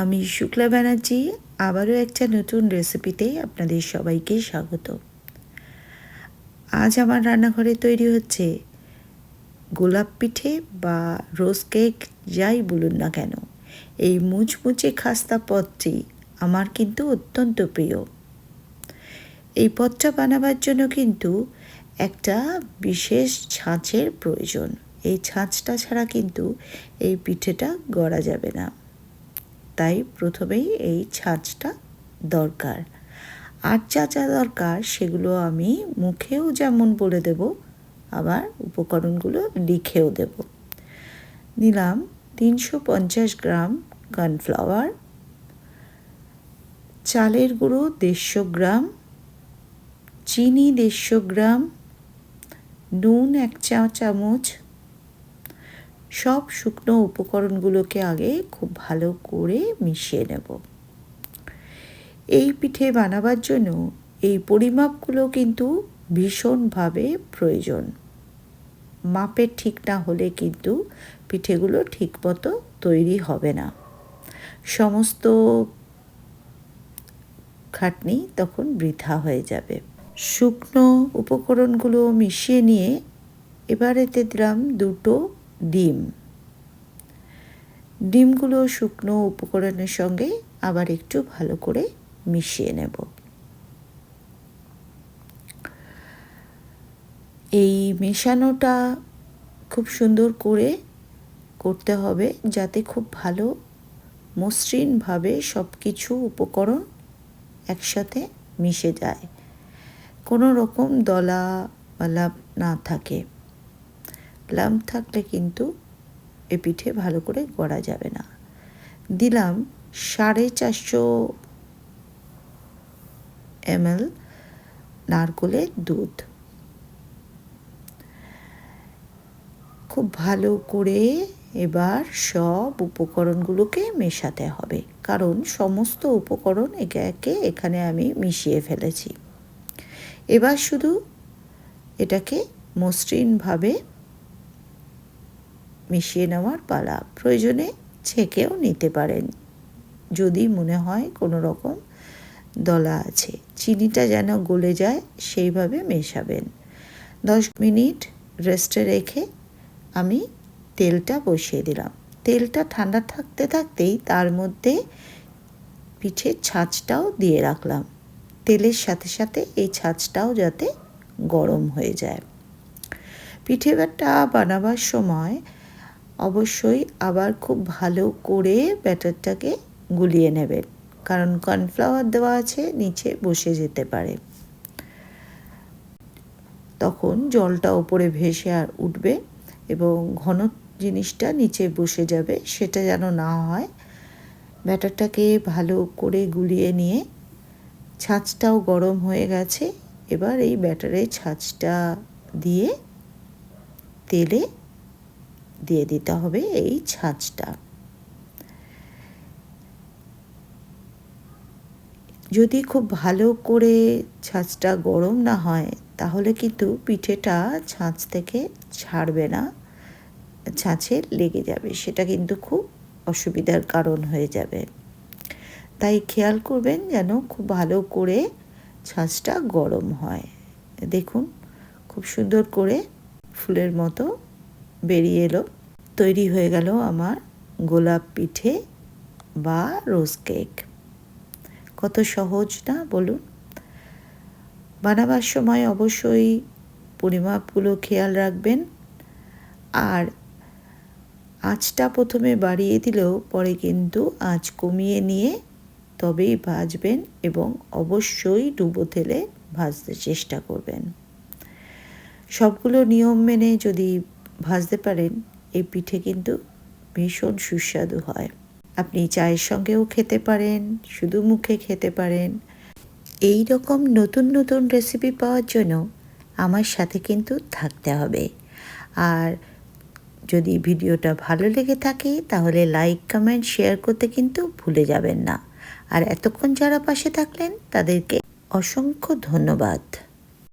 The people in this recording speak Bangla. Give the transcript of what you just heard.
আমি শুক্লা ব্যানার্জি, আবারও একটা নতুন রেসিপিতে আপনাদের সবাইকে স্বাগত। আজ আমার রান্নাঘরে তৈরি হচ্ছে গোলাপ পিঠে বা রোজ কেক, যাই বলুন না কেন। এই মুচমুচে খাস্তা পদটি আমার কিন্তু অত্যন্ত প্রিয়। এই পদটা বানাবার জন্য কিন্তু একটা বিশেষ ছাঁচের প্রয়োজন। এই ছাঁচটা ছাড়া কিন্তু এই পিঠেটা গড়া যাবে না। তাই প্রথমেই এই ছাঁচটা দরকার। আর যা যা দরকার সেগুলো আমি মুখেও যেমন বলে দেব, আবার উপকরণগুলো লিখেও দেব। নিলাম তিনশো পঞ্চাশ গ্রাম কর্নফ্লাওয়ার, চালের গুঁড়ো দেড়শো গ্রাম, চিনি দেড়শো গ্রাম, নুন এক চা চামচ সব শুকনো উপকরণগুলোকে আগে খুব ভালো করে মিশিয়ে নেব। এই পিঠে বানাবার জন্য এই পরিমাপগুলো কিন্তু ভীষণভাবে প্রয়োজন। মাপের ঠিক না হলে কিন্তু পিঠেগুলো ঠিক মতো তৈরি হবে না। সমস্ত খাটনি তখন বৃথা হয়ে যাবে। শুকনো উপকরণগুলো মিশিয়ে নিয়ে এবার এতে দিলাম দুটো ডিম। ডিমগুলো শুকনো উপকরণের সঙ্গে আবার একটু ভালো করে মিশিয়ে নেব। এই মেশানোটা খুব সুন্দর করে করতে হবে যাতে খুব ভালো মসৃণভাবে সব কিছু উপকরণ একসাথে মিশে যায়। কোনো রকম দলা বালা না থাকে। লাম্প থাকলে কিন্তু এ পিঠে ভালো করে গড়া যাবে না। দিলাম সাড়ে চারশো এমএল নারকোলের দুধ। খুব ভালো করে এবার সব উপকরণগুলোকে মেশাতে হবে, কারণ সমস্ত উপকরণ একে একে এখানে আমি মিশিয়ে ফেলেছি। এবার শুধু এটাকে মসৃণভাবে মিশিয়ে নেওয়ার পালা প্রয়োজনে ছেঁকেও নিতে পারেন। যদি মনে হয় কোনো রকম দলা আছে, চিনিটা যেন গলে যায় সেইভাবে মেশাবেন। দশ মিনিট রেস্টে রেখে আমি তেলটা বসিয়ে দিলাম। তেলটা ঠান্ডা থাকতে থাকতেই তার মধ্যে পিঠের ছাঁচটাও দিয়ে রাখলাম। তেলের সাথে সাথে এই ছাঁচটাও যাতে গরম হয়ে যায়। পিঠে ব্যাটটা বানাবার সময় অবশ্যই আবার খুব ভালো করে ব্যাটারটাকে গুলিয়ে নেবেন কারণ কর্নফ্লাওয়ার দেওয়া আছে, নিচে বসে যেতে পারে। তখন জলটা ওপরে ভেসে আর উঠবে এবং ঘন জিনিসটা নিচে বসে যাবে, সেটা যেন না হয়। ব্যাটারটাকে ভালো করে গুলিয়ে নিয়ে ছাঁচটাও গরম হয়ে গেছে। এবার এই ব্যাটারে ছাঁচটা দিয়ে তেলে দিয়ে দিতে হবে এই ছাঁচটা। যদি খুব ভালো করে ছাঁচটা গরম না হয়, তাহলে কিন্তু পিঠেটা ছাঁচ থেকে ছাড়বে না, ছাঁচে লেগে যাবে। সেটা কিন্তু খুব অসুবিধার কারণ হয়ে যাবে। তাই খেয়াল করবেন যেন খুব ভালো করে ছাঁচটা গরম হয়। দেখুন, খুব সুন্দর করে ফুলের মতো বেরিয়ে এলো। তৈরি হয়ে গেল আমার গোলাপ পিঠে বা রোজ কেক। কত সহজ না বলুন। বানাবার সময় অবশ্যই পরিমাপগুলো খেয়াল রাখবেন। আর আঁচটা প্রথমে বাড়িয়ে দিলেও পরে কিন্তু আঁচ কমিয়ে নিয়ে তবেই ভাজবেন এবং অবশ্যই ডুবো তেলে ভাজতে চেষ্টা করবেন। সবগুলো নিয়ম মেনে যদি ভাজতে পারেন, এই পিঠে কিন্তু ভীষণ সুস্বাদু হয়। আপনি চায়ের সঙ্গেও খেতে পারেন, শুধু মুখে খেতে পারেন। এই রকম নতুন নতুন রেসিপি পাওয়ার জন্য আমার সাথে কিন্তু থাকতে হবে। আর যদি ভিডিওটা ভালো লেগে থাকে, তাহলে লাইক কমেন্ট শেয়ার করতে কিন্তু ভুলে যাবেন না। আর এতক্ষণ যারা পাশে থাকলেন, তাদেরকে অসংখ্য ধন্যবাদ।